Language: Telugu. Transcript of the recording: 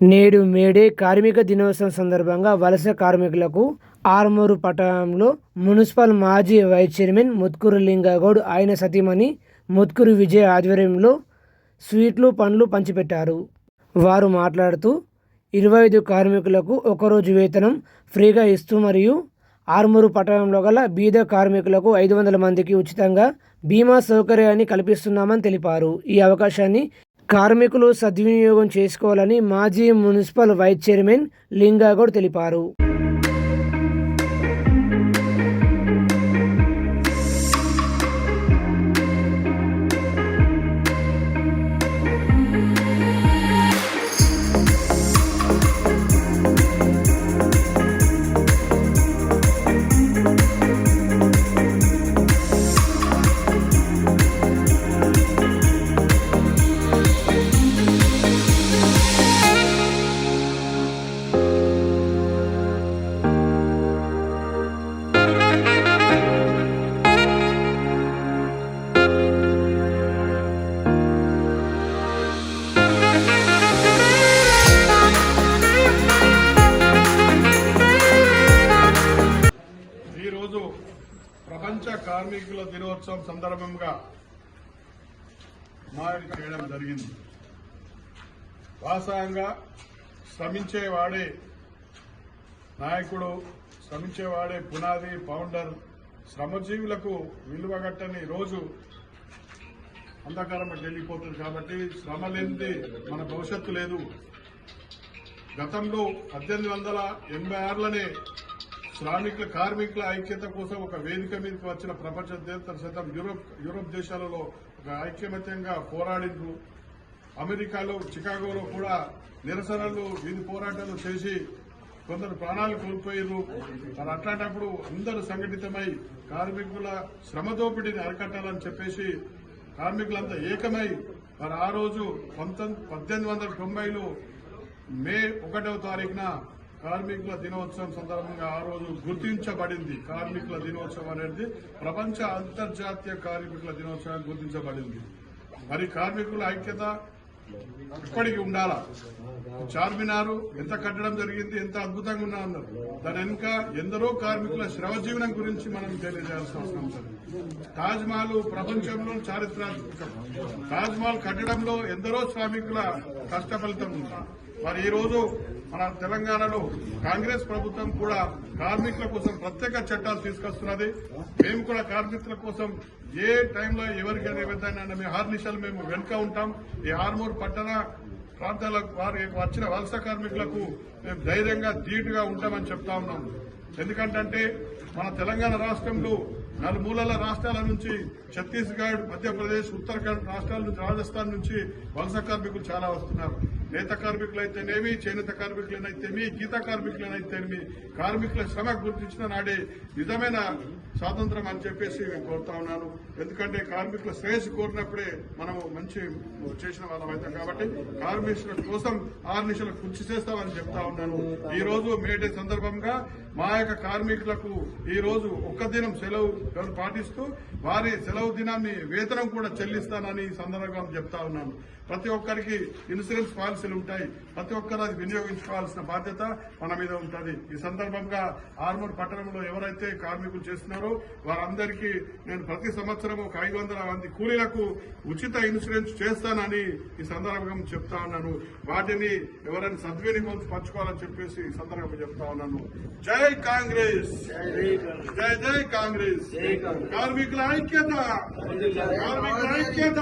నేడు మేడే కార్మిక దినోత్సవం సందర్భంగా వలస కార్మికులకు ఆర్మూరు పట్టణంలో మున్సిపల్ మాజీ వైస్ చైర్మన్ ముత్కూరు లింగగౌడ్ ఆయన సతీమణి ముత్కూరు విజయ్ ఆధ్వర్యంలో స్వీట్లు పండ్లు పంచిపెట్టారు. వారు మాట్లాడుతూ ఇరవై ఐదు కార్మికులకు ఒకరోజు వేతనం ఫ్రీగా ఇస్తూ మరియు ఆర్మూరు పట్టణంలో గల బీద కార్మికులకు ఐదు వందల మందికి ఉచితంగా బీమా సౌకర్యాన్ని కల్పిస్తున్నామని తెలిపారు. ఈ అవకాశాన్ని కార్మికులు సద్వినియోగం చేసుకోవాలని మాజీ మున్సిపల్ వైస్ చైర్మన్ లింగాగౌడ్ తెలిపారు. ప్రపంచ కార్మికుల దినోత్సవం సందర్భంగా మార్పు చేయడం జరిగింది. వాస్తవంగా శ్రమించేవాడే నాయకుడు శ్రమించేవాడే పునాది ఫౌండర్ శ్రమజీవులకు విలువగట్టని రోజు అంధకారం వెళ్ళిపోతుంది కాబట్టి శ్రమ లేనిది మన భవిష్యత్తు లేదు. గతంలో పద్దెనిమిది వందల ఎనభై ఆరులోనే శ్రామికుల కార్మికుల ఐక్యత కోసం ఒక వేదిక మీదకి వచ్చిన ప్రపంచ శాతం యూరోప్ యూరోప్ దేశాలలో ఒక ఐక్యమత్యంగా పోరాడిండ్రు. అమెరికాలో చికాగోలో కూడా నిరసనలు వీధి పోరాటాలు చేసి కొందరు ప్రాణాలు కోల్పోయారు మరి అట్లాంటప్పుడు అందరూ సంఘటితమై కార్మికుల శ్రమ దోపిడీని అరికట్టాలని చెప్పేసి కార్మికులంతా ఏకమై మరి ఆ రోజు పంతొమ్మిది పద్దెనిమిది వందల తొంభైలో మే ఒకటవ తారీఖున కార్మికుల దినోత్సవం సందర్భంగా ఆ రోజు గుర్తించబడింది. కార్మికుల దినోత్సవం అనేది ప్రపంచ అంతర్జాతీయ కార్మికుల దినోత్సవం గుర్తించబడింది. మరి కార్మికుల ఐక్యత ఇప్పటికి ఉండాలా? చార్మినారు ఎంత కట్టడం జరిగింది ఎంత అద్భుతంగా ఉన్నా అన్నారు. దాని వెనుక ఎందరో కార్మికుల శ్రవజీవనం గురించి మనం తెలియజేయాల్సిన అవసరం ఉంటుంది తాజ్ మహల్ ప్రపంచంలో చారిత్రాత్మకం. తాజ్ మహల్ కట్టడంలో ఎందరో శ్రామికుల కష్ట ఫలితం ఉంది. మరి ఈ రోజు మన తెలంగాణలో కాంగ్రెస్ ప్రభుత్వం కూడా కార్మికుల కోసం ప్రత్యేక చట్టాలు తీసుకొస్తున్నది. మేము కూడా కార్మికుల కోసం ఏ టైంలో ఎవరికైనా ఏదైనా మేము హార్నిషాలు మేము వెనుక ఉంటాం. ఈ హార్మూర్ పట్టణ ప్రాంతాల వారి వచ్చిన వలస కార్మికులకు మేము ధైర్యంగా ధీటుగా ఉంటామని చెప్తా ఉన్నాం. ఎందుకంటే మన తెలంగాణ రాష్ట్రంలో నలుమూలల రాష్ట్రాల నుంచి ఛత్తీస్గఢ్ మధ్యప్రదేశ్ ఉత్తరాఖండ్ రాష్ట్రాల నుంచి రాజస్థాన్ నుంచి వలస కార్మికులు చాలా వస్తున్నారు. నేత కార్మికులైతేనేమి చేనేత కార్మికులనైతేమి గీత కార్మికులనైతేనేమి కార్మికుల శ్రమ గుర్తించిన నాడే నిజమైన స్వాతంత్రం అని చెప్పేసి నేను కోరుతా ఉన్నాను. ఎందుకంటే కార్మికుల శ్రేయస్సు కోరినప్పుడే మనము మంచి చేసిన వాళ్ళం అవుతాం కాబట్టి కార్మికుల కోసం ఆరు నిమిషాలు కృషి చేస్తామని చెప్తా ఉన్నాను. ఈ రోజు మేడే సందర్భంగా మా యొక్క కార్మికులకు ఈ రోజు ఒక్క దినం సెలవు పాటిస్తూ వారి సెలవు దినాన్ని వేతనం కూడా చెల్లిస్తానని ఈ సందర్భంగా చెప్తా ఉన్నాను. ప్రతి ఒక్కరికి ఇన్సూరెన్స్ పాలసీ పాలసీలు ఉంటాయి. ప్రతి ఒక్కరు అది వినియోగించుకోవాల్సిన బాధ్యత మన మీద ఉంటుంది. ఈ సందర్భంగా ఆర్మూర్ పట్టణంలో ఎవరైతే కార్మికులు చేస్తున్నారో వారందరికీ నేను ప్రతి సంవత్సరం ఒక ఐదు వందల మంది కూలీలకు ఉచిత ఇన్సూరెన్స్ చేస్తానని ఈ సందర్భంగా చెప్తా ఉన్నాను. వాటిని ఎవరైనా సద్వినియోగం పంచుకోవాలని చెప్పేసి ఈ సందర్భంగా చెప్తా ఉన్నాను. జై కాంగ్రెస్! జై జై కాంగ్రెస్! కార్మికుల ఐక్యత! కార్మికుల ఐక్యత!